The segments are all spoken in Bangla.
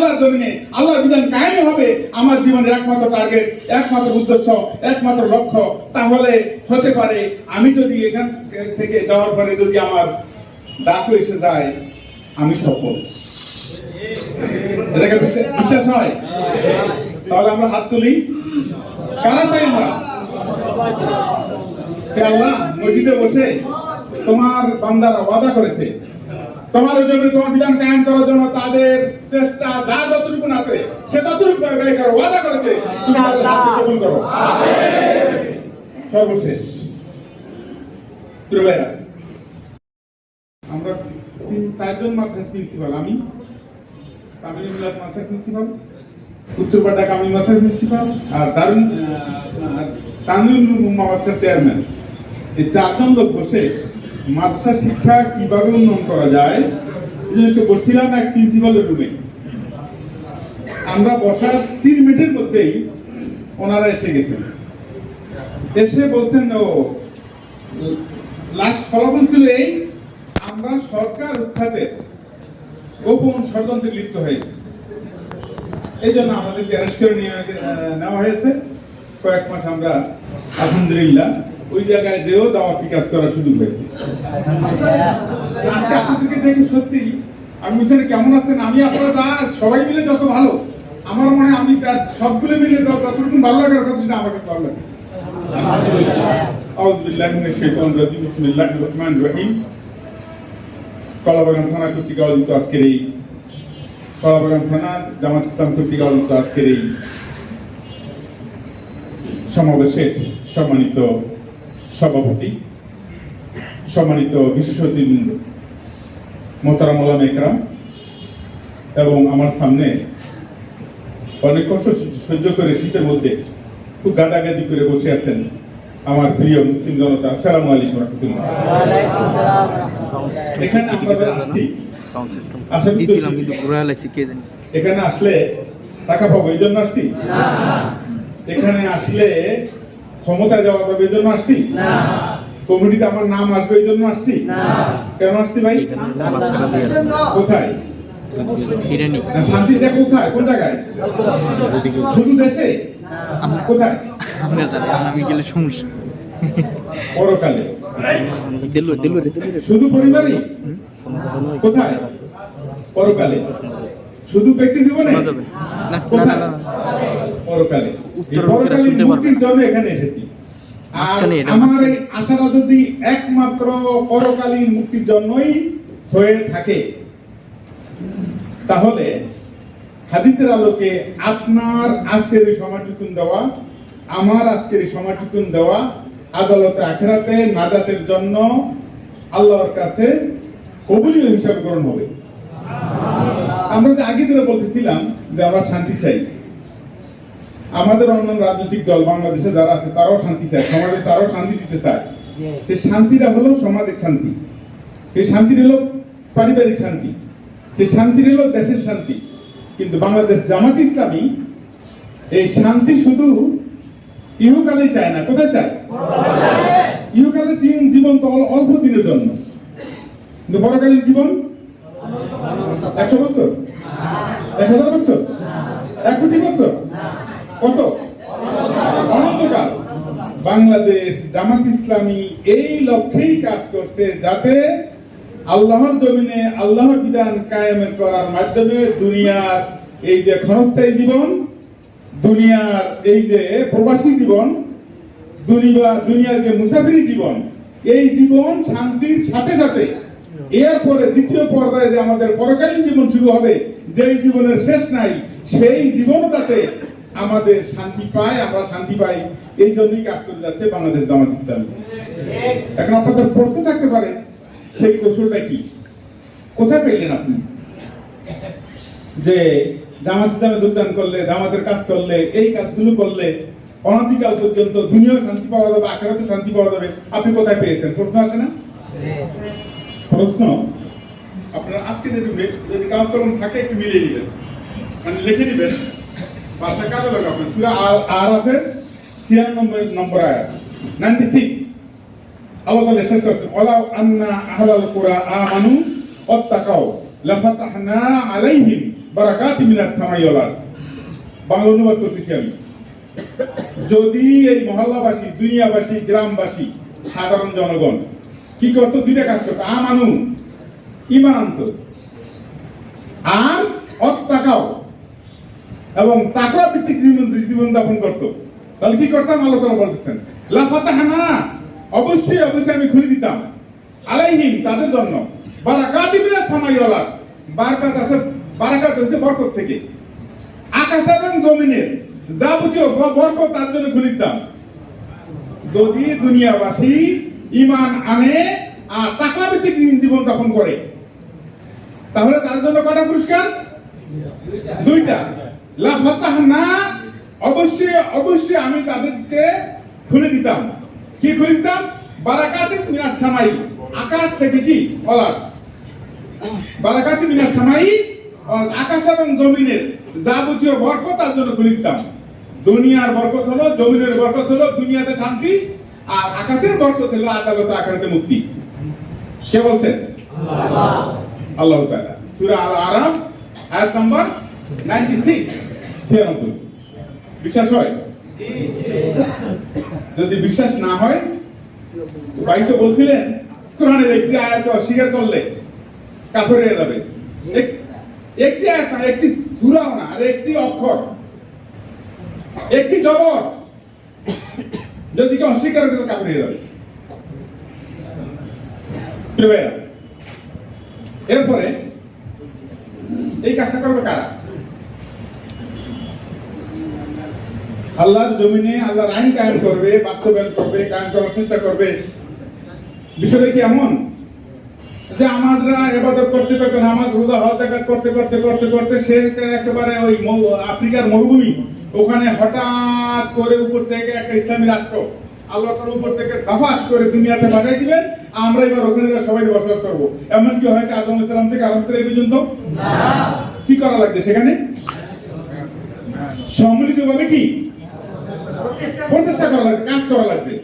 আল্লাহর জমিনে আল্লাহর বিধান কায়েম হবে, আমার জীবনের একমাত্র টার্গেট একমাত্র উদ্দেশ্য, একমাত্র লক্ষ্য, তাহলে হতে পারে আমি যদি এখান থেকে যাওয়ার পরে যদি আমার ডাকু এসে যায়, আমি সফল। বিশ্বাস হয়? তাহলে আমরা হাত তুলি। কারা চাই আমরা? আল্লাহ, মসজিদে বসে তোমার বান্দারা ওয়াদা করেছে। তোমার জমির বিধান কায়েম করার জন্য তাদের চেষ্টা যা যতটুকু আছে সে ততটুকু ব্যয় করো, ওয়াদা করেছে সর্বশেষ। আমরা তিন, চারজন মাদ্রাসার প্রিন্সিপাল আমি, তামিল মাদ্রাসার প্রিন্সিপাল উত্তরপাড়া কামিল মাদ্রাসার প্রিন্সিপাল আর দারুণ তামিল মাদ্রাসার চেয়ারম্যান এই চারজন লোক বসে মাদ্রাসা শিক্ষা কীভাবে উন্নয়ন করা যায়? একটু বসছিলাম এক প্রিন্সিপালের রুমে আমরা বসার তিন মিনিটের মধ্যেই ওনারা এসে গেছেন। এসে বলছেন, ও লাস্ট ফলাফল ছিল এই, আমরা সরকার উৎখাতে গোপন ষড়যন্ত্রে লিপ্ত হয়েছে। এই জন্য আমাদেরকে অ্যারেস্ট করে নেওয়া হয়েছে। কয়েক মাস আমরা, আলহামদুলিল্লাহ ওই জায়গায় যেও দাওয়াতি কাজ করার সুযোগ হয়েছে? আজকে আপনাদেরকে দেখে সত্যি, আমি বুঝছেন কেমন আছেন? আমি আপনারা যা, সবাই মিলে যত ভালো, আমার মনে হয় আমি তার সবগুলো মিলে যত- যতটুকু ভালো লাগার কথা, সেটা ভালো লাগে। সমাবেশের সম্মানিত সভাপতি সম্মানিত বিশেষ অতিথিবৃন্দ মোতারাম ওলামা একরাম এবং আমার সামনে অনেক কষ্ট সহ্য করে শীতের মধ্যে খুব গাদাগাদি করে বসে আছেন আমার প্রিয় মুসলিম জনতা। আসসালামু আলাইকুম রহমতুল্লাহ। এখানে আসছি। এখানে আসলে টাকা পাবো এই জন্য আসছি? এখানে আসলে ক্ষমতা যাওয়া যাবে এই জন্য আসছি? কমিটিতে আমার নাম আসবে এই জন্য আসছি? কেন আসছি ভাই? কোথায়? শান্তিটা কোথায়? কোন জায়গায়? শুধু দেশে? কোথায়? আমি গেলে সমস্যা। পরকালে। শুধু পরিবারই? কোথায়? পরকালে। শুধু ব্যক্তি জীবনে? শোনা যাবে। না না কোথায়? না, না, পরকালে। এই উত্তর লোকেরা পরকালীন মুক্তির জন্য এখানে এসেছি। আর আমার এই আশাটা যদি একমাত্র পরকালীন মুক্তির জন্যই হয়ে থাকে। তাহলে হাদিসের আলোকে আপনার আজকের এই সময়টুকুন দেওয়া আমার আজকের এই সময়টুকুন দেওয়া আদালতে আখেরাতে নাজাতের জন্য আল্লাহর কাছে কবুলীয় হিসাব গ্রহণ হবে। আমরা তো আগে ধরে বলতেছিলাম যে আমরা শান্তি চাই আমাদের অন্যান্য রাজনৈতিক দল বাংলাদেশে যারা আছে তারাও শান্তি চায় সমাজে তারাও শান্তি দিতে চায়। সেই শান্তিটা হলো সমাজের শান্তি। সেই শান্তি হলো পারিবারিক শান্তি। সেই শান্তি হলো দেশের শান্তি। কিন্তু বাংলাদেশ জামাত ইসলামী এই শান্তি শুধু ইহকালে চায় না কোথায় চায়? ইহকালে দিন জীবন তো অল- অল্প দিনের জন্য। কিন্তু পরকালীন জীবন একশো বছর? এক হাজার বছর? এক কোটি বছর? কত? অনন্তকাল। বাংলাদেশ জামাত ইসলামী এই লক্ষ্যেই কাজ করছে যাতে আল্লাহর জমিনে আল্লাহর বিধান কায়েমের করার মাধ্যমে দুনিয়ার এই যে ক্ষণস্থায়ী জীবন, দুনিয়ার এই যে প্রবাসী জীবন, দুনিয়া দুনিয়ার যে মুসাফিরি জীবন, এই জীবন শান্তির সাথে সাথে এরপরে দ্বিতীয় পর্যায়ে যে আমাদের পরকালীন জীবন শুরু হবে যেই জীবনের শেষ নাই সেই জীবনও যাতে আমাদের শান্তি পায় আমরা শান্তি পাই এই জন্যই কাজ করে যাচ্ছে বাংলাদেশ জামাত ইসলামী। এখন আপনাদের প্রশ্ন থাকতে পারে সেই কৌশলটা কি? কোথায় পেলেন আপনি? যে জামাত ইসলামে যোগদান করলে জামাতের কাজ করলে এই কাজগুলো করলে অনাদিকাল পর্যন্ত দুনিয়াও শান্তি পাওয়া যাবে আখেরাতে শান্তি পাওয়া যাবে। আপনি কোথায় পেয়েছেন? প্রশ্ন আসে না? প্রশ্ন, আপনার আজকে যদি যদি কাজ কলম থাকে, একটু মিলিয়ে নেবেন। মানে লিখে নেবেন। পাঁচটা কাজে লাগাবেন সুরা আর আর আছে ছিয়ানব্বই নম্বর আয়াত। নাইনটি সিক্স আল্লাহ তাআলা ইরশাদ করছেন ওয়ালাউ আন্না আহলাল কুরা আমানু ওয়াত্তাকাও লাফাতাহনা আলাইহিম বারাকাতি মিনাস সামাই ওয়াল বাংলা অনুবাদ করতেছি আমি। যদি এই মহল্লাবাসী, দুনিয়াবাসী, গ্রামবাসী, সাধারণ জনগণ কি করতো? দুইটা কাজ করতো। আমানু ইমান আনতো। আর অত্যাকাও এবং তাকওয়া ভিত্তিক জীবন জীবন যাপন করতো। তাহলে কি করতাম? আল্লাহ তাআলা বলতেছেন, লা ফাতাহনা। অবশ্যই অবশ্যই আমি খুলে দিতাম। আলাইহিম, তাদের জন্য। বারাকাতি মিনাস সামাই ওয়াল আরদ। বারাকাত আছে, বারাকাত হচ্ছে বরকত থেকে। আকাশ এবং জমিনের যাবতীয় বরকত তার জন্য খুলে দিতাম। যদি দুনিয়াবাসী ইমান আনে আর টাকা ভিত্তিক জীবন যাপন করে। তাহলে তার জন্য কটা পুরস্কার? দুইটা। লাফাতাহ না অবশ্যই অবশ্যই আমি তাদেরকে খুলে দিতাম। কি খুলে দিতাম? বারাকাতে মিনাস সামাই। আকাশ থেকে কি? অলাট। বারাকাতে মিনাস সামাই আকাশ এবং জমিনের যাবতীয় বরকত তার জন্য খুলে দিতাম। দুনিয়ার বরকত হলো, জমিনের বরকত হলো, দুনিয়াতে শান্তি আর আকাশের বরকত হলো আদালত আখারাতে মুক্তি। কে বলছেন? আল্লাহ। তাআলা। সূরা আল আরাফ আয়াত নম্বর 96 96 বিশ্বাস হয়? যদি বিশ্বাস না হয় ভাই তো বলছিলেন কোরআনের একটি আয়াত অস্বীকার করলে কাফের হয়ে যাবে। এক- একটি আয়াত না একটি সূরাও না আর একটি অক্ষর। একটি জবর। যদি কেউ অস্বীকার করে কাফের হয়ে যাবে। এরপরে এই কাজটা করবে কারা? আল্লাহর জমিনে আল্লাহর আইন কায়েম করবে, বাস্তবায়ন করবে, কায়েম করার চেষ্টা করবে। বিষয়টা কি এমন? যে আমাদের এবাদত করতে করতে, নামাজ রোজা হজ জাকাত করতে করতে করতে করতে সে একেবারে ওই আফ্রিকার মরুভূমি ওখানে হঠাৎ করে উপর থেকে একটা ইসলামী রাষ্ট্র আল্লাহ উপর থেকে দাফাস করে দুনিয়াতে পাঠিয়ে দিবেন আমরা এবার ওখানে সবাই বসবাস করব। এমন কি হয়েছে আদম ইসলাম থেকে আরম্ভ করে এই পর্যন্ত? কি করা লাগছে সেখানে? সম্মিলিতভাবে কি? প্রচেষ্টা করা লাগবে কাজ করা লাগবে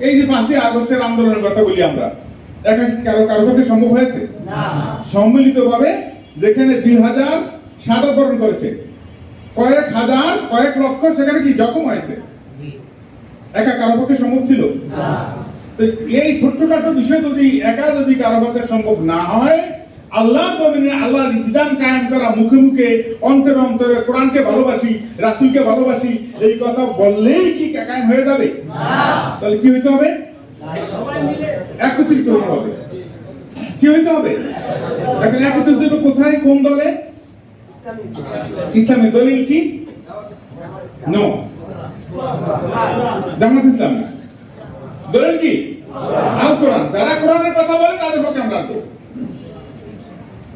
এই যে পাঁচই আগস্টের আন্দোলনের কথা বলি আমরা এখন কি কারও কারও পক্ষে সম্ভব হয়েছে? সম্মিলিতভাবে যেখানে দুই হাজার সাদা করেছে কয়েক হাজার কয়েক লক্ষ সেখানে কি জখম হয়েছে? একা কারও পক্ষে সম্ভব ছিল? তো এই ছোট্টখাটো বিষয় যদি একা যদি কারও পক্ষে সম্ভব না হয় আল্লাহ জমিনে আল্লাহ বিধান কায়েম করা মুখে মুখে অন্তরে অন্তরে কোরআনকে ভালোবাসি রাসুলকে ভালোবাসি এই কথা বললেই কি কায়েম হয়ে যাবে? তাহলে কি হইতে হবে? একত্রিত হইতে হবে। কি হইতে হবে? এখন একত্রিত কোথায়? কোন দলে? ইসলামী দলিল কি? নো জামাত ইসলাম না। দলিল কি? আল কোরআন। যারা কোরআনের কথা বলে, তাদের পক্ষে আমরা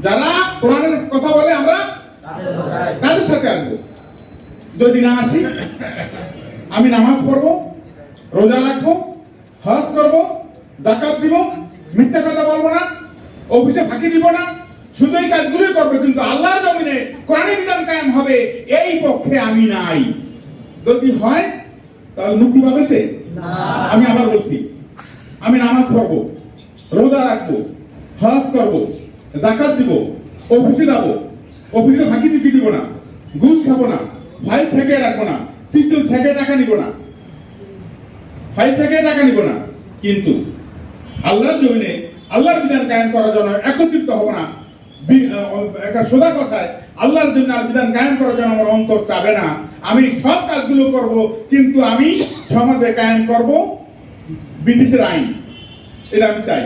যারা কোরআনের কথা বলে, আমরা তাদের সাথে আসব যদি না আসি, আমি নামাজ পড়ব, রোজা রাখব, হজ করব জাকাত দিব, মিথ্যা কথা বলব না, অফিসে ফাঁকি দিব না শুধু এই কাজগুলোই করব কিন্তু আল্লাহর জমিনে কোরআনে বিধান কায়েম হবে এই পক্ষে আমি নাই। যদি হয় তাহলে মুক্তি পাবে সে? আমি আবার বলছি আমি নামাজ পড়ব রোজা রাখব হজ করব জাকাত দিব অফিসে যাব অফিসে ফাঁকি দিকে দিব না ঘুষ খাব না ফাইল থেকে রাখব না সিস্টেম থেকে টাকা নিব না ফাইল থেকে টাকা নিব না কিন্তু আল্লাহর জমিনে আল্লাহর বিধান কায়েম করার জন্য একত্রিত হব না একটা সোজা কথায় আল্লাহর জন্য আর বিধান কায়েম করার জন্য আমার অন্তর চাবে না। আমি সব কাজগুলো করব কিন্তু আমি সমাজে কায়েম করব ব্রিটিশের আইন। এটা আমি চাই।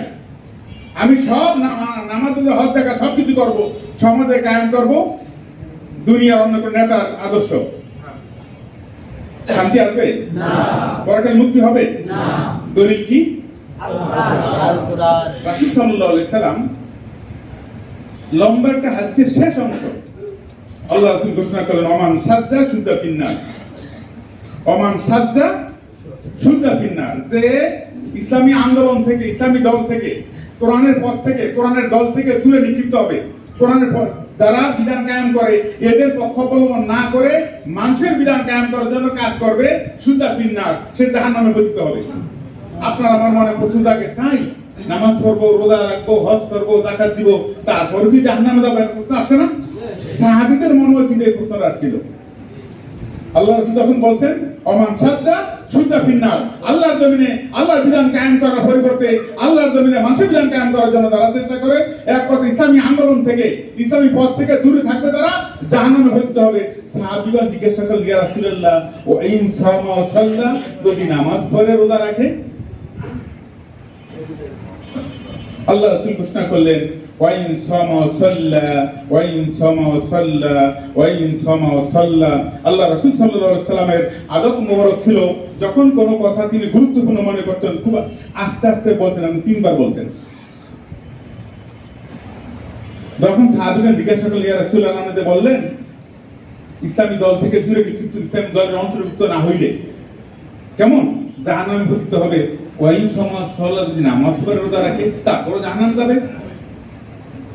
আমি সব নামা- নামাজ হজ দেখা সব কিছু করব সমাজে কায়েম করব দুনিয়ার অন্য কোনো নেতার আদর্শ। শান্তি আসবে? পরকাল মুক্তি হবে? দলিল কি? রাসূল সাল্লাল্লাহু আলাইহি সাল্লাম লম্বা একটা হাদিসের শেষ অংশ। আল্লাহ রাসূল ঘোষণা করলেন অমান সাদ্দা সুদ্দা ফিন্নার। অমান সাদ্দা সুদ্দা ফিন্নার। যে ইসলামী আন্দোলন থেকে, ইসলামী দল থেকে, কোরআনের পথ থেকে, কোরআনের দল থেকে দূরে নিক্ষিপ্ত হবে। কোরআনের পথ যারা বিধান কায়েম করে, এদের পক্ষ অবলম্বন না করে মানুষের বিধান কায়েম করার জন্য কাজ করবে সুদ্দা ফিন্নার। সে জাহান নামে পতিত হবে। আপনার আমার মনে প্রশ্ন থাকে তাই? নামাজ পড়ব, রোজা রাখব, হজ করব জাকাত দিব, তারপর কি জাহান নামে প্রশ্ন আসছে না? সাহাবিদের মনেও কিন্তু এই প্রশ্ন আসছিল। আল্লাহ রাসূল বলছেন, অমান সাজ্জা সুজা ফিন্নার আল্লাহর জমিনে আল্লাহর বিধান কায়েম করার পরিবর্তে আল্লাহর জমিনে মানুষের বিধান কায়েম করার জন্য তারা চেষ্টা করে, এক কথা ইসলামী আন্দোলন থেকে, ইসলামী পথ থেকে দূরে থাকবে তারা, জাহান্নামে ভুগতে হবে। সাহাবীগণ জিজ্ঞাসা করলেন রাসূলুল্লাহ ও যদি নামাজ পড়ে রোজা রাখে? আল্লাহ রাসূল ঘোষণা করলেন, ওয়াইন সামা সাল্লা, ওয়াইন সামা সাল্লা, ওয়াইন সামা সাল্লা। আল্লাহ রাসূল আলাইহি সাল্লামের আদব মোবারক ছিল, যখন কোনো কথা তিনি গুরুত্বপূর্ণ মনে করতেন, খুব আস্তে আস্তে বলতেন আমি তিনবার বলতেন। যখন সাহাবীগণ জিজ্ঞাসা করলেন, ইয়া রাসূলুল্লাহ আমাদের বললেন, ইসলামী দল থেকে দূরে কিন্তু ইসলামী দলের অন্তর্ভুক্ত না হইলে কেমন? জাহান্নামে পতিত হবে। ওয়াইন সমাজ সল্লা যদি নামাজ পড়ে রোজা রাখে, তারপরও জাহান্নামে যাবে।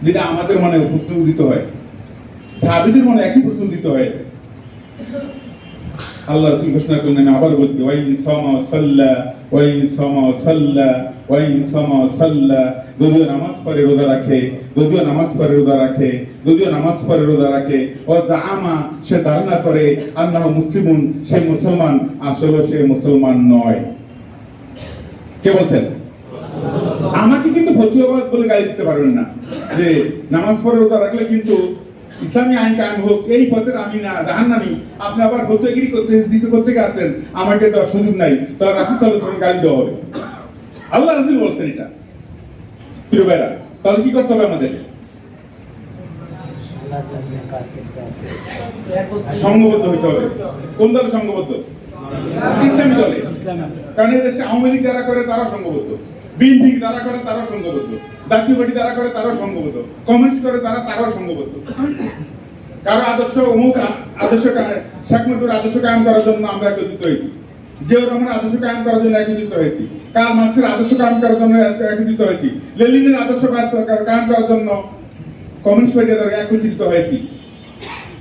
যেটা আমাদের মনে প্রশ্ন উদিত হয়। সাহাবীদের মনে একই প্রশ্ন উদিত হয়েছে আল্লাহ রাসূল ঘোষণা করলেন আমি আবার বলছি যদিও নামাজ পড়ে রোজা রাখে, যদিও নামাজ পড়ে রোজা রাখে, যদিও নামাজ রোজা রাখে, ও জামা সে ধারণা করে আল্লাহ মুসলিমুন, সে মুসলমান, আসলে সে মুসলমান নয়। কে বলছেন? আমাকে কিন্তু ফতুয়াবাদ বলে গালি দিতে পারবেন না। যে নামাজ পড়ে রোজা রাখলে কিন্তু ইসলামী আইন কায়েম হোক এই পথের আমি না জাহান নামি আপনি আবার ফতুয়াগিরি করতে দিতে করতে আসলেন আমাকে দেওয়ার সুযোগ নাই। তার রাসুল সাল্লাহ সাল্লাম গালি দেওয়া হবে। আল্লাহ রাসুল বলছেন এটা। প্রিয় ভাইরা তাহলে কি করতে হবে আমাদের? সংঘবদ্ধ হইতে হবে। কোন দলে সংঘবদ্ধ? ইসলামী দলে। কারণ এই দেশে আওয়ামী লীগ যারা করে তারা সংঘবদ্ধ। বিএনপি যারা করে তারাও সংঘবদ্ধ। জাতীয় পার্টি যারা করে তারাও সংঘবদ্ধ। কমিউনিস্ট করে তারা তারাও সংঘবদ্ধ। কারও আদর্শ অমুক আদর্শ শেখ মুজিবুর আদর্শ কায়েম করার জন্য আমরা একত্রিত হয়েছি। জিয়াউর রহমানের আদর্শ কায়েম করার জন্য একত্রিত হয়েছি। কার মার্ক্সের আদর্শ কায়েম করার জন্য এক- একত্রিত হয়েছি। লেলিনের আদর্শ কায়েম- করার জন্য কমিউনিস্ট পার্টি একত্রিত হয়েছি।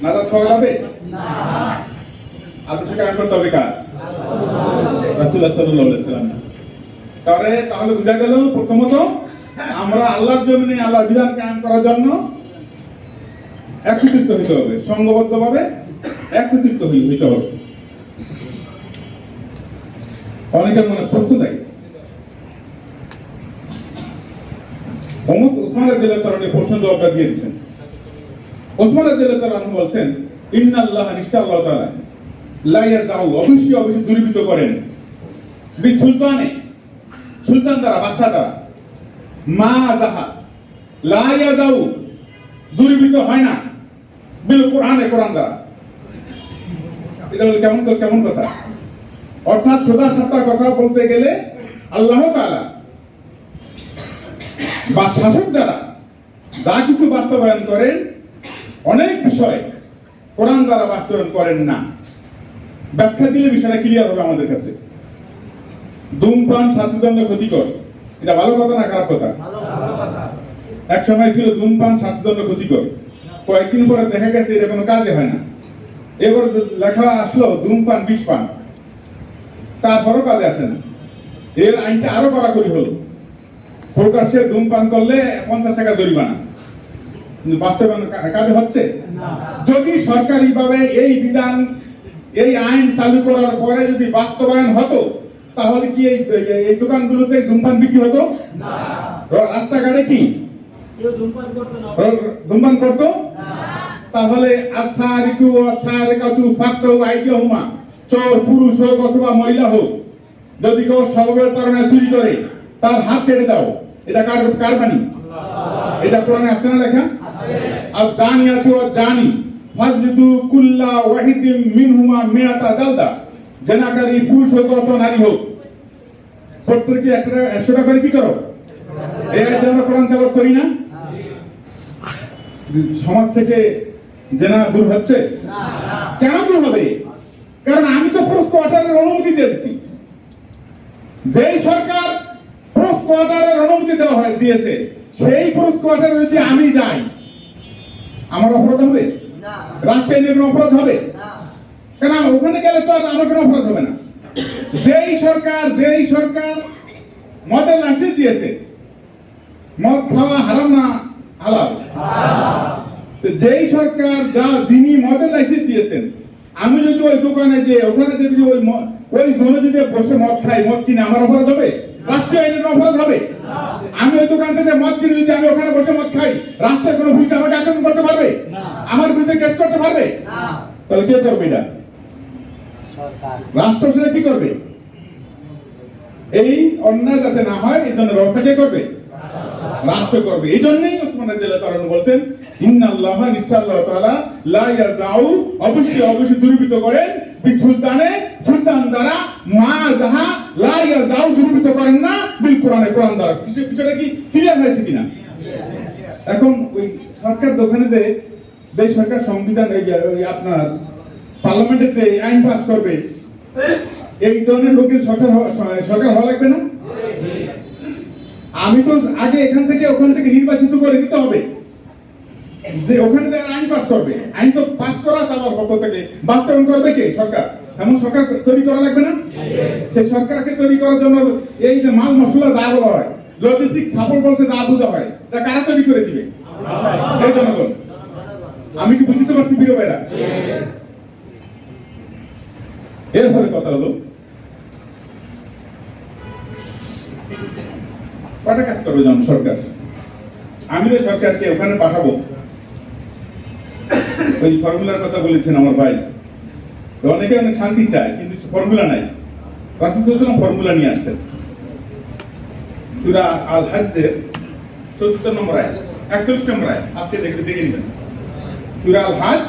নাজাদ পাওয়া যাবে? আদর্শ কায়েম করতে হবে তাহলে তাহলে বোঝা গেল, প্রথমত, আমরা আল্লাহর জমিনে আল্লাহর বিধান কায়েম করার জন্য একত্রিত হইতে হবে, সংঘবদ্ধভাবে একত্রিত হই- হইতে হবে। অনেকের মনে প্রশ্ন থাকে প্রশ্ন বলছেন, ইন্নাল্লাহ নিশ্চয় আল্লাহ লা ইয়াজাউ অবশ্যই অবশ্যই দূরীভূত করেন। বি সুলতানে, সুলতান দ্বারা বাদশা দ্বারা। মা যাহা লা ইয়াজাউ দূরীভূত হয় না। বিল কোরআনে, কোরআন দ্বারা। এটা কেমন কেমন কথা? অর্থাৎ সোজা সাপটা কথা বলতে গেলে আল্লাহ তাআলা বা শাসক দ্বারা যা কিছু বাস্তবায়ন করেন, অনেক বিষয় কোরআন দ্বারা বাস্তবায়ন করেন না। ব্যাখ্যা দিলে বিষয়টা ক্লিয়ার হবে আমাদের কাছে। ধূমপান স্বাস্থ্যদণ্ড ক্ষতিকর। এটা ভালো কথা না খারাপ কথা? এক সময় ছিল ধূমপান স্বাস্থ্যদণ্ড ক্ষতিকর। কয়েকদিন পরে দেখা গেছে এটা কোনো কাজে হয় না। এবার লেখা আসলো ধূমপান বিষ পান তারপরও কাজে আসে না। এর আইনটা আরও কড়াকড়ি হলো। প্রকাশ্যে ধূমপান করলে পঞ্চাশ টাকা জরিমানা। বাস্তবায়ন কাজে হচ্ছে? যদি সরকারিভাবে এই বিধান এই আইন চালু করার পরে যদি বাস্তবায়ন হতো তাহলে কি এই এই দোকানগুলোতে ধূমপান বিক্রি হতো? রাস্তাঘাটে কি? ধূমপান করতো তাহলে আসারিকু আসারিকাতু ফাক্তু আইদিহুমা চোর পুরুষ হোক অথবা মহিলা হোক যদি কেউ সর্বের কারণে চুরি করে তার হাত কেটে দাও। এটা কার কার বাণী? এটা কোরআনে আছে না লেখা? আর জানিয়াতু আর জানি। ফাজলিদু কুল্লা ওয়াহিদিম মিনহুমা মিয়াতা জালদা। জেনাকারী, পুরুষ হোক অথবা নারী হোক প্রত্যেকে একটা একশো টাকা করে কি করো? এই আয়াতে কোরআন তেলাওয়াত করি না? সমাজ থেকে জেনা দূর হচ্ছে, কেন দূর হবে? কারণ আমি তো পোস্ট কোয়ার্টারের অনুমতি দিয়েছি। যেই সরকার পোস্ট কোয়ার্টারের অনুমতি দেওয়া হয়, দিয়েছে, সেই পোস্ট কোয়ার্টারে যদি আমি যাই, আমার অপরাধ হবে? রাষ্ট্রের নিয়ে কোনো অপরাধ হবে? কেন? ওখানে গেলে তো আর আমার কোনো অপরাধ হবে না। যেই সরকার যেই সরকার মদের লাইসেন্স দিয়েছে মদ খাওয়া হারাম না হালাল। তো যেই সরকার যা যিনি মদের লাইসেন্স দিয়েছেন আমি যদি ওই দোকানে যে ওখানে যদি ওই ওই জোনে যদি বসে মদ খাই মদ কিনে আমার অপরাধ হবে? রাষ্ট্রীয় আইনের অপরাধ হবে? আমি ওই দোকান থেকে মদ কিনে যদি আমি ওখানে বসে মদ খাই রাষ্ট্রের কোনো পুলিশ আমাকে আক্রমণ করতে পারবে? আমার বিরুদ্ধে কেস করতে পারবে? তাহলে কে করবে এটা? রাষ্ট্র সেটা কি করবে? এই অন্যায় যাতে না হয় এই জন্য ব্যবস্থা কে করবে? রাষ্ট্র করবে। এই জন্যই ওসমান রাদিয়াল্লাহু তাআলা বলতেন ইন্নাল্লাহ নিসাল্লাহ তাআলা লা ইয়াজাউ অবশ্যই অবশ্যই দুর্বৃত্ত করেন বিল সুলতানে সুলতান দ্বারা মা যাহা লা ইয়াজাউ দুর্বৃত্ত করেন না, বিল কোরআনে কোরআন দ্বারা। বিষয়টা কি ক্লিয়ার হয়েছে কিনা? এখন ওই সরকার দোকানে যে যে সরকার সংবিধান আপনার পার্লামেন্টেতে আইন পাস করবে, এই ধরনের লোকের সরকার সরকার হওয়া লাগবে না? আমি তো আগে এখান থেকে ওখান থেকে নির্বাচিত করে দিতে হবে। যে ওখানে আইন পাস করবে, আইন তো পাস করা আমার পক্ষ থেকে বাস্তবায়ন করবে কে? সরকার। এমন সরকার তৈরি করা লাগবে না? সেই সরকারকে তৈরি করার জন্য এই যে মাল মশলা যা বলা হয় লজিস্টিক সাপোর্ট বলতে যা বোঝা হয়, তা কারা তৈরি করে দিবে? এই জনগণ। আমি কি বুঝতে পারছি প্রিয় ভাইরা? এরপরে কথা হলো, কটা কাজ করবে জন সরকার? আমি যে সরকারকে ওখানে পাঠাবো, ওই ফর্মুলার কথা বলেছেন আমার ভাই। অনেকে অনেক শান্তি চায় কিন্তু ফর্মুলা নাই। ফর্মুলা নিয়ে আসছেন। সূরা আল হজ্জের চতুর্থ নম্বর আয়াত একচল্লিশ নম্বর আয়াত আজকে দেখে দেখে নেবেন। সূরা আল হজ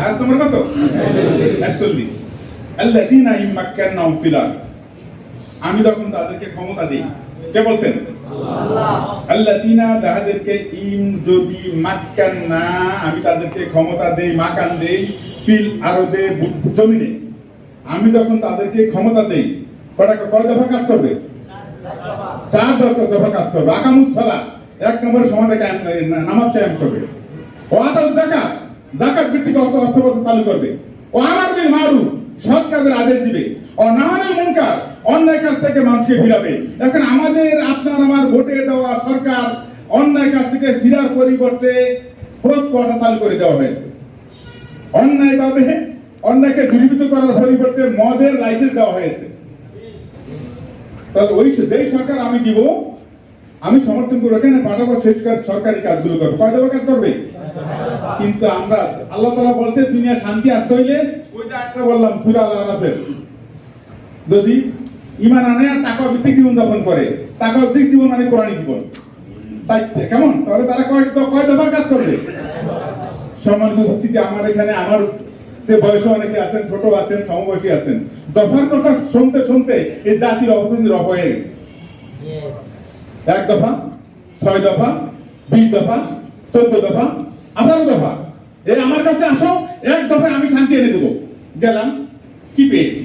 আয়াত নম্বর কত? একচল্লিশ। আল্লাযীনা ইম্মাক্কান্নাহুম ফিল আরদ। আমি তখন তাদেরকে ক্ষমতা দিই। কে বলছেন? আল্লাযীনা তাদেরকে ইম যদি মাক্কান না আমি তাদেরকে ক্ষমতা দেই মাকান দেই ফিল আরদে ভূ- জমিনে। আমি তখন তাদেরকে ক্ষমতা দেই কটা কয় দফা কাজ করবে? চার দফা দফা কাজ করবে। আকামুস সালাত, এক নম্বরে সমাজে নামাজ কায়েম করবে। ও আদাল জাকাত জাকাত ভিত্তিক অর্থ অর্থ ব্যবস্থা চালু করবে। ও আমার বিল মারুফ, সৎ কাজের আদেশ দিবে। ও নাহানের মুনকার, অন্যায় কাজ থেকে মানুষকে ফিরাবে। এখন আমাদের, আপনার, আমার ভোটে দেওয়া সরকার অন্যায় কাজ থেকে ফিরার পরিবর্তে খোঁজ করা চালু করে দেওয়া হয়েছে। অন্যায় ভাবে অন্যায়কে দূরীভূত করার পরিবর্তে মদের লাইসেন্স দেওয়া হয়েছে। তাহলে ওই যেই সরকার আমি দিব, আমি সমর্থন করব, এখানে পাঠাবো সেই সরকার- কাজগুলো করবে। কয় দেবো কাজ করবে? কিন্তু আমরা আল্লাহ তালা বলছে, দুনিয়া শান্তি আসতে হইলে ওই যে একটা বললাম, সুরা আল্লাহ রাসেল যদি ইমান আনে আর টাকা ভিত্তিক জীবন যাপন করে টাকা ভিত্তিক জীবন মানে কোরআনী জীবন। চারটে, কেমন? তাহলে তারা কয় কয় দফা কাজ করবে? সম্মানিত উপস্থিতি, আমার এখানে আমার যে বয়সে অনেকে আছেন, ছোট আছেন, সমবয়সী আছেন দফার কথা শুনতে শুনতে এই জাতির অবস্থা রব হয়ে গেছে। এক দফা, ছয় দফা, বিশ দফা, চোদ্দ দফা, আঠারো দফা। এই আমার কাছে আসো, এক দফায় আমি শান্তি এনে দেবো। গেলাম, কি পেয়েছি?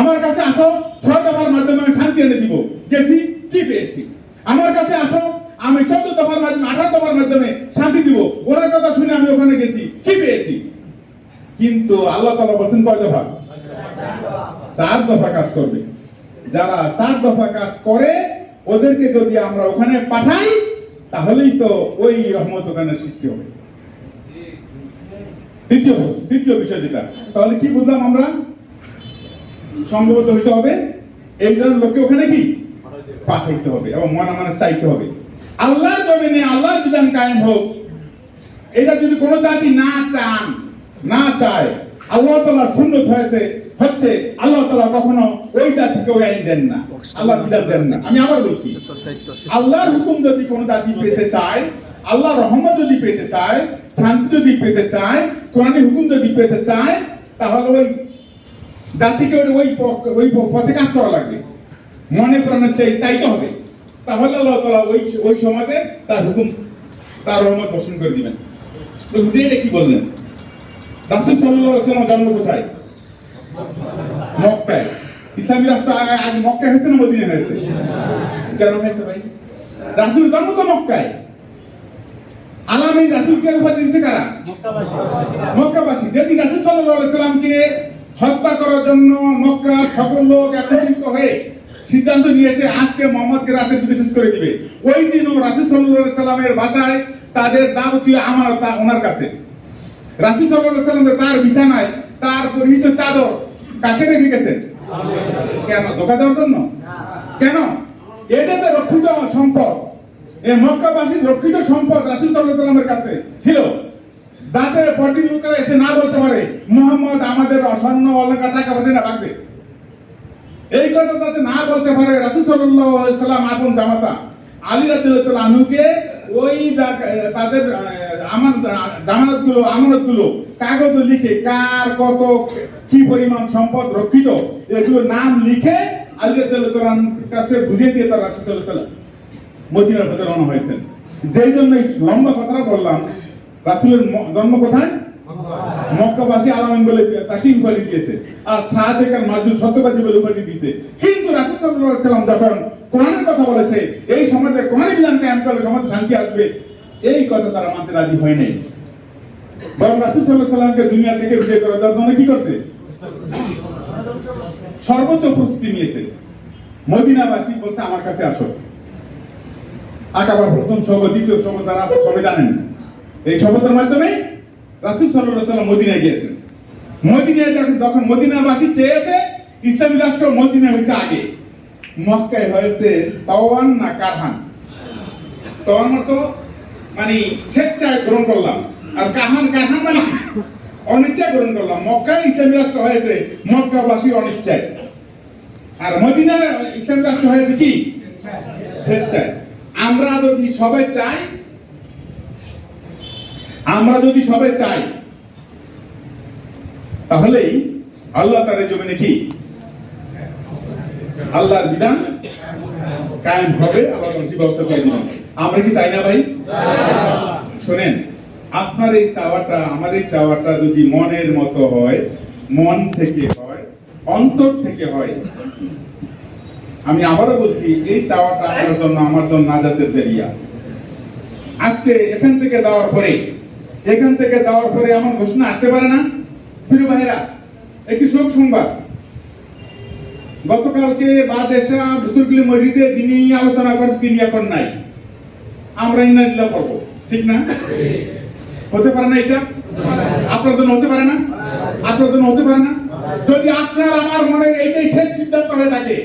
আমার কাছে আসো, ছয় দফার মাধ্যমে আমি শান্তি এনে দিব। গেছি, কি পেয়েছি? আমার কাছে আসো আমি চোদ্দ দফার মাধ্যমে, আঠারো দফার মাধ্যমে শান্তি দিব। ওনার কথা শুনে আমি ওখানে গেছি। কি পেয়েছি? কিন্তু আল্লাহ তালা বলছেন কয় দফা? চার দফা কাজ করবে। যারা চার দফা কাজ করে, ওদেরকে যদি আমরা ওখানে পাঠাই, তাহলেই তো ওই রহমত ওখানে সৃষ্টি হবে। তৃতীয় তৃতীয় বিষয় যেটা। তাহলে কি বুঝলাম আমরা? সম্ভবত হইতে হবে। এই ধরনের লোককে ওখানে কি? পাঠাইতে হবে এবং মনে মনে চাইতে হবে। আল্লাহর জমিনে আল্লাহর বিধান কায়েম হোক। এটা যদি কোনো জাতি না চান, না চায়, আল্লাহ তালার শূন্য হয়েছে, হচ্ছে, আল্লাহ তালা কখনো ওই জাতিকে ওই আইন দেন না। আল্লাহর বিধান দেন না। আমি আবার বলছি, আল্লাহর হুকুম যদি কোনো জাতি পেতে চায় আল্লাহ রহমত যদি পেতে চায়, শান্তি যদি পেতে চায়, কোরআনের হুকুম যদি পেতে চায়, তাহলে ওই জাতিকে ওই- ওই পথ- কাজ করা লাগবে। মনে প্রাণে চাই, চাইতে হবে। তাহলে আল্লাহ তালা ওই ওই সমাজে তার হুকুম, তার রহমত পোষণ করে দিবেন। কি বললেন? রাসুল সাল্লাহ জন্ম কোথায়? মক্কায়। ইসলামী রাষ্ট্র মক্কায় হয়েছে না মদিনে হয়েছে? কেন হয়েছে ভাই? রাসুল জন্ম তো মক্কায়। আলামী রাসুলকে উপাধি দিচ্ছে কারা? মক্কাবাসী। যেদিন রাসুল সাল্লাহ সাল্লামকে হত্যা করার জন্য মক্কা সকল লোক একত্রিত হয়ে সিদ্ধান্ত নিয়েছে, আজকে মোহাম্মদকে রাতে বিদেশ করে দিবে। ওই দিনও রাসুল সাল্লাহ সাল্লামের বাসায় তাদের যাবতীয় তা ওনার কাছে। রাসূল আলাইহি তার বিছানায় তার পরিহিত চাদর কাকে রেখে গেছেন? কেন? ধোকা দেওয়ার জন্য? কেন? এটা তো রক্ষিত সম্পদ এই মক্কাবাসীর রক্ষিত সম্পদ সাল্লাল্লাহু আলাইহি কাছে ছিল। যাতে পরদিন লোকেরা এসে না বলতে পারে, মুহাম্মদ আমাদের অসন্ন অলঙ্কার টাকা পয়সা না রাখবে এই কথা যাতে না বলতে পারে, রাসূল সাল্লাম আপন জামাতা, আলী রাদিয়াল্লাহু আনহুকে ওই তাদের আমার জামানতগুলো আমানতগুলো কাগজে লিখে কার কত কি পরিমাণ সম্পদ রক্ষিত এগুলো নাম লিখে আলী আনহুর কাছে বুঝিয়ে দিয়ে তার রাসূল আলাইহি মদিনার পথে রওনা হয়েছেন। যেই জন্য লম্বা কথাটা বললাম, রাসূলের ম- জন্ম কোথায়? মক্কাবাসী আলামিন বলে তাকে উপাধি দিয়েছে। আর সাদেক আর মাজুদ সত্যবাদী বলে উপাধি দিয়েছে। কিন্তু রাসূল সাল্লাম যখন কোরআনের কথা বলেছে, এই সমাজে কোরআনের বিধান কায়েম করলে সমাজে শান্তি আসবে, এই কথা তারা মানতে রাজি হয় নাই। বরং রাসূল আলাইহি সাল্লামকে দুনিয়া থেকে কি করছে? সর্বোচ্চ প্রস্তুতি নিয়েছে। মদিনাবাসী বলছে, আমার কাছে আসো। আকাবার প্রথম সব দ্বিতীয় সব তারা সবাই জানেন। এই শপথের মাধ্যমে রাসূল আলাইহি সাল্লাম মদিনায় গিয়েছেন। মদিনায় যখন যখন মদিনাবাসী চেয়েছে, ইসলামী রাষ্ট্র মদিনা হয়েছে আগে। মক্কায় হয়েছে তাওয়ান না কারহান? তাওয়ান মতো মানে স্বেচ্ছায় গ্রহণ করলাম। আর কাহান কারহান মানে অনিচ্ছায় গ্রহণ করলাম। মক্কায় ইসলামী রাষ্ট্র হয়েছে মক্কাবাসীর অনিচ্ছায়। আর মদিনা ইসলামী রাষ্ট্র হয়েছে কি? স্বেচ্ছায়। আমরা যদি সবাই চাই আমরা যদি সবাই চাই, তাহলেই আল্লাহ তার জমিনে কি? আল্লাহর বিধান কায়েম হবে, আল্লাহ ব্যবস্থা করে দিবেন। আমরা কি চাই না ভাই? শোনেন, আপনার এই চাওয়াটা, আমার এই চাওয়াটা যদি মনের মতো হয়, মন থেকে হয়, অন্তর থেকে হয়, আমি আবারও বলছি, এই চাওয়াটা আপনার জন্য, আমার জন্য নাজাতের জেরিয়া। আজকে এখান থেকে দেওয়ার পরে এখান থেকে দেওয়ার পরে এমন ঘোষণা আসতে পারে না। প্রিয় ভাইরা একটি শোক সংবাদ। গতকালকে বা বাদেশা ভুতুরগুলি মসজিদে যিনি আলোচনা করেন, তিনি এখন নাই। আমরা ইনারিল্লা করব ঠিক না? হতে পারে না এটা? আপনার জন্য হতে পারে না? আপনার জন্য হতে পারে না? যদি আপনার, আমার মনের এইটাই শেষ সিদ্ধান্ত হয়ে থাকে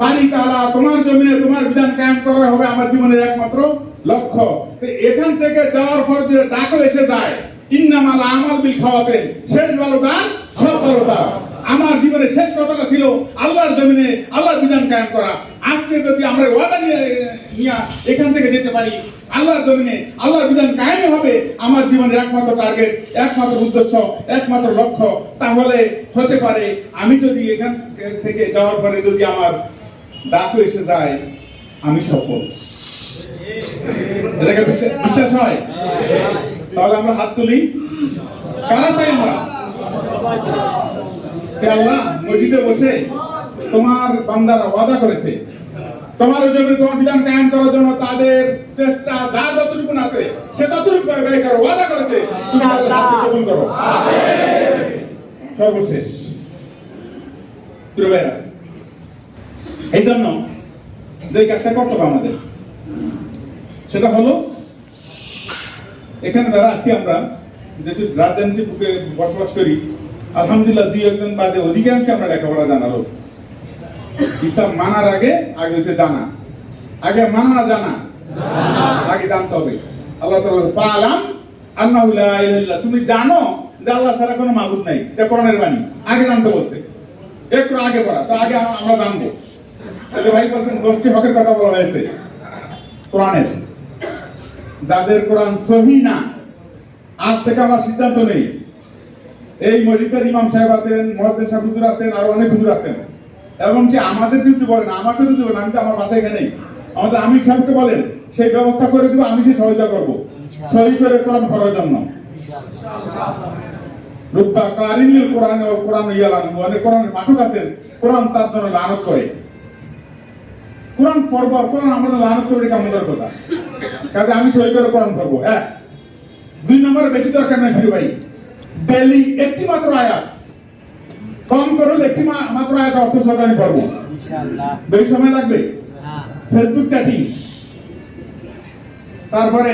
বাড়ি তালা, তোমার জমিনে তোমার বিধান কায়েম করা হবে, আমার জীবনের একমাত্র লক্ষ্য এখান থেকে যাওয়ার পর যে ডাকও এসে যায়, ইন্নামাল আমাল বিল খাওয়াতেন, শেষ ভালো দান সব ভালো দান আমার জীবনের শেষ কথাটা ছিল, আল্লাহর জমিনে আল্লাহর বিধান কায়েম করা। আজকে যদি আমরা ওয়াদা নিয়ে নিয়ে এখান থেকে যেতে পারি, আল্লাহর জমিনে আল্লাহর বিধান কায়েম হবে, আমার জীবনের একমাত্র টার্গেট একমাত্র উদ্দেশ্য, একমাত্র লক্ষ্য, তাহলে হতে পারে, আমি যদি এখান থেকে যাওয়ার পরে যদি আমার ডাকও এসে যায়, আমি সফল। এটাকে বিশ্বাস হয়? তাহলে আমরা হাত তুলি। কারা চাই আমরা? আল্লাহ? মসজিদে বসে তোমার বান্দারা ওয়াদা করেছে। তোমার জন্য তোমার বিধান কায়েম করার জন্য তাদের চেষ্টা যা যতটুকু আছে, সে ততটুকু ব্যয় করো, ওয়াদা করেছে। তুমি তাদের হাতকে কবুল করো। সর্বশেষ। এই জন্য যে কাজটা করতে হবে আমাদের। সেটা হলো এখানে যারা আছি আমরা যেহেতু রাজধানীতে বুকে বসবাস করি আলহামদুলিল্লাহ দুই একজন বাদে অধিকাংশ আমরা লেখাপড়া জানালো ইসলাম মানার আগে আগে হচ্ছে জানা। আগে মানা না জানা? আগে জানতে হবে। আল্লাহ তাআলা ফালাম আন্নাহু লা ইলাহা তুমি জানো যে আল্লাহ ছাড়া কোনো মাবুদ নাই। এটা কোরআনের বাণী। আগে জানতে বলছে। একটু আগে পড়া তো আগে আমরা জানব। তাহলে ভাই বলছেন দশটি হকের কথা বলা হয়েছে। কোরআনের। যাদের কোরআন সহি না আজ থেকে আমার সিদ্ধান্ত নেই। এই মসজিদের ইমাম সাহেব আছেন মহাদ্দেন সাহেব হুজুর আছেন আর অনেক হুজুর আছেন। এমনকি আমাদের যদি বলেন আমাকে যদি বলেন আমি তো আমার বাসায় এখানে আমাদের আমির সাহেবকে বলেন সেই ব্যবস্থা করে দিব আমি সে সহায়তা করব। সহি করে কোরআন পড়ার জন্য। রুব্বা কারিনীল কোরআন ও কোরআন ইয়ালান অনেক কোরআনের পাঠক আছেন কোরআন তার জন্য লানত করে। কোরআন পড়ব কোরআন আমাদের লানত করে আমাদের কথা। কাজে আমি সহি করে কোরআন পড়ব। এক দুই নম্বরে বেশি দরকার নাই প্রিয় ভাই। ডেলি একটি মাত্র আয়াত। কম করে একটি মাত্র আয়াত অর্থ সহকারে আমি পড়ব বেশি সময় লাগবে? Facebook chatting. তারপরে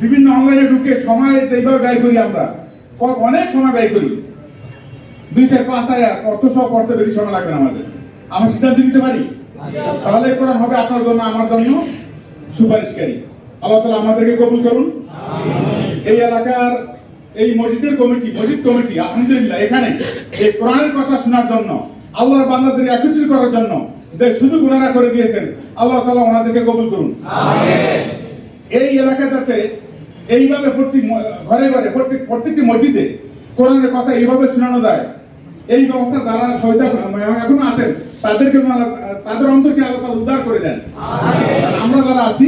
বিভিন্ন অনলাইনে ঢুকে সময় এইভাবে ব্যয় করি আমরা অনেক সময় ব্যয় করি। দুই চার পাঁচ আয়াত অর্থ সহ পড়তে বেশি সময় লাগবে আমাদের। আমরা সিদ্ধান্ত নিতে পারি? তাহলে কোরআন হবে আপনার জন্য আমার জন্য সুপারিশকারী। আল্লাহ তালা আমাদেরকে কবুল করুন। এই এলাকার এই মসজিদের কমিটি মসজিদ কমিটি আলহামদুলিল্লাহ এখানে এই কোরআনের কথা শোনার জন্য আল্লাহর বান্দাদের একত্রিত করার জন্য যে সুযোগ ওনারা করে দিয়েছেন আল্লাহ তালা ওনাদেরকে কবুল করুন। এই এলাকাটাতে এইভাবে প্রতি ঘরে ঘরে প্রত্যেক প্রত্যেকটি মসজিদে কোরআনের কথা এইভাবে শোনানো যায়। এই ব্যবস্থা যারা সহিতা এখনও আছেন তাদেরকে তাদের অন্তরকে আল্লাহ উদ্ধার করে দেন। আমরা যারা আছি,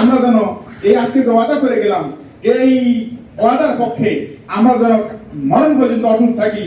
আমরা যেন এই আজকে যে ওয়াদা করে গেলাম, এই ওয়াদার পক্ষে আমরা যেন মরণ পর্যন্ত অটুট থাকি।